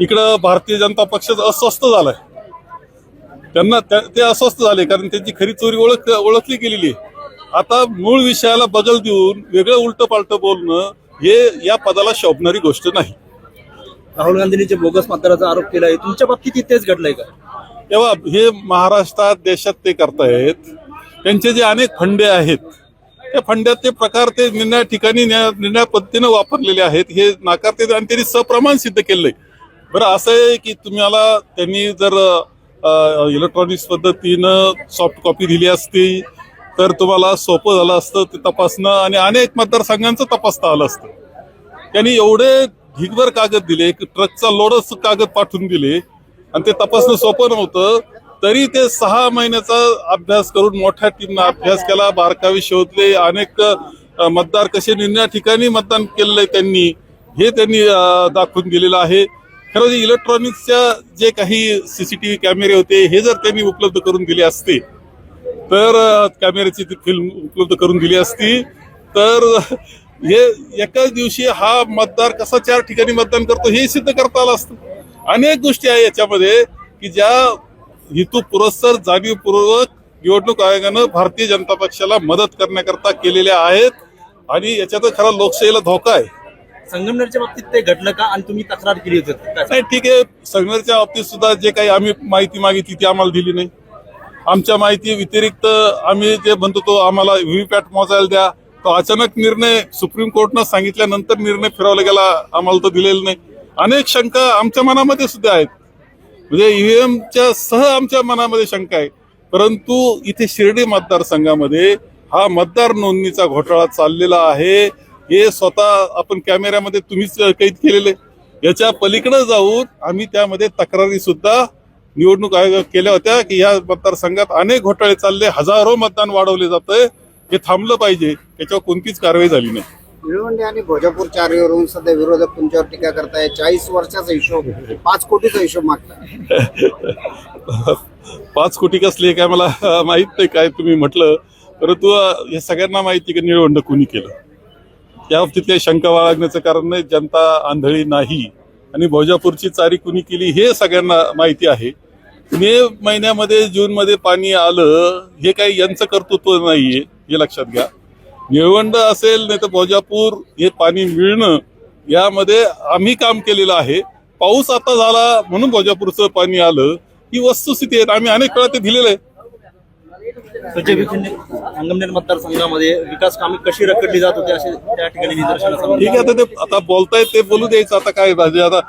इकडं भारतीय जनता पक्ष अस्वस्थ झालाय. त्यांना त्या- ते अस्वस्थ झाले कारण त्यांची खरी चोरी ओळख ओळखली गेलेली आहे. आता मूळ विषयाला बगल देऊन वेगळं उलट पालट बोलणं हे या पदाला शोभणारी गोष्ट नाही. राहुल गांधींनी जे बोगस मतदाराचा आरोप केला आहे तुमच्या बाबतीत तेच घडलंय का? तेव्हा हे महाराष्ट्रात देशात ते करतायत. त्यांचे जे अनेक फंडे आहेत त्या फंड्यात ते प्रकार ते निर्णय ठिकाणी निर्णय पद्धतीनं वापरलेले आहेत. हे नाकारते आणि त्यांनी सप्रमाण सिद्ध केलंय. बरं असं आहे की तुम्हाला त्यांनी जर इलेक्ट्रॉनिक्स पद्धतीनं सॉफ्ट कॉपी दिली असती तर तुम्हाला सोपं झालं असतं ते तपासणं आणि अनेक मतदारसंघांचं तपासता आलं असतं. त्यांनी एवढे ढिगभर कागद दिले एक ट्रकचा लोडच कागद पाठवून दिले आणि ते तपासणं सोपं नव्हतं तरी ते सहा महिन्याचा अभ्यास करून मोठ्या टीमनं अभ्यास केला बारकावे शोधले अनेक मतदार कसे निर्णय ठिकाणी मतदान केलेलं आहे त्यांनी हे त्यांनी दाखवून दिलेलं आहे. खरं म्हणजे इलेक्ट्रॉनिक्सच्या जे काही सीसीटीव्ही कॅमेरे होते हे जर त्यांनी उपलब्ध करून दिले असते तर कॅमेऱ्याची ती फिल्म उपलब्ध करून दिली असती तर हे एकाच दिवशी हा मतदार कसा चार ठिकाणी मतदान करतो हे सिद्ध करता आलं असतं. अनेक गोष्टी आहे याच्यामध्ये की ज्या हेतू पुरस्सर जाणीवपूर्वक निवडणूक आयोगानं भारतीय जनता पक्षाला मदत करण्याकरता केलेल्या आहेत आणि याच्यात खरा लोकशाहीला धोका आहे. संगमनेरच्या बाबतीत ते घडलं का? आणि तुम्ही तक्रार केली होती नाही ठीक आहे. संगमनेरच्या बाबतीत सुद्धा जे काही आम्ही माहिती मागितली ती आम्हाला दिली नाही. आमच्या माहिती व्यतिरिक्त आम्ही जे म्हणतो तो आम्हाला व्हीव्हीपॅट मोजायला द्या. तो अचानक निर्णय सुप्रीम कोर्टनं सांगितल्यानंतर निर्णय फिरवला गेला आम्हाला तो दिलेला नाही. अनेक शंका आमच्या मनामध्ये सुद्धा आहेत. म्हणजे ईव्हीएमच्या सह आमच्या मनामध्ये शंका आहे. परंतु इथे शिर्डी मतदारसंघामध्ये हा मतदार नोंदणीचा घोटाळा चाललेला आहे. हे स्वतः आपण कॅमेऱ्यामध्ये तुम्हीच कैद केलेले. याच्या पलीकडे जाऊन आम्ही त्यामध्ये तक्रारी सुद्धा निवडणूक आयोग केल्या होत्या की या मतदारसंघात अनेक घोटाळे चालले हजारो मतदान वाढवले जातंय. हे थांबलं पाहिजे त्याच्यावर कोणतीच कारवाई झाली नाही. निळवंडे आणि भोजापूर चारवरून सध्या विरोधक तुमच्यावर टीका करताय. चाळीस वर्षाचा हिशोब पाच कोटीचा हिशोब मागताय. पाच कोटी कसली काय मला माहीत नाही काय तुम्ही म्हटलं. परंतु हे सगळ्यांना माहिती की निळवंड कोणी केलं. त्या बाबतीत काही शंका बाळगण्याचं कारण नाही जनता आंधळी नाही. आणि भोजापूरची चारी कुणी केली हे सगळ्यांना माहिती आहे. मे महिन्यामध्ये जूनमध्ये पाणी आलं हे काही यांचं कर्तृत्व नाहीये हे लक्षात घ्या. निळवंड असेल नाही तर भोजापूर हे पाणी मिळणं यामध्ये आम्ही काम केलेलं आहे. पाऊस आता झाला म्हणून भोजापूरचं पाणी आलं. ही वस्तुस्थिती आहे. आम्ही अनेक वेळा ते दिलेलं आहे. संजय विखेंनी संगमनेर मतदारसंघामध्ये विकास कामे कशी रखडली जात होती असे त्या ठिकाणी निदर्शनास ठीक आहे आता ते आता बोलतायत ते बोलू द्यायचं आता काय म्हणजे आता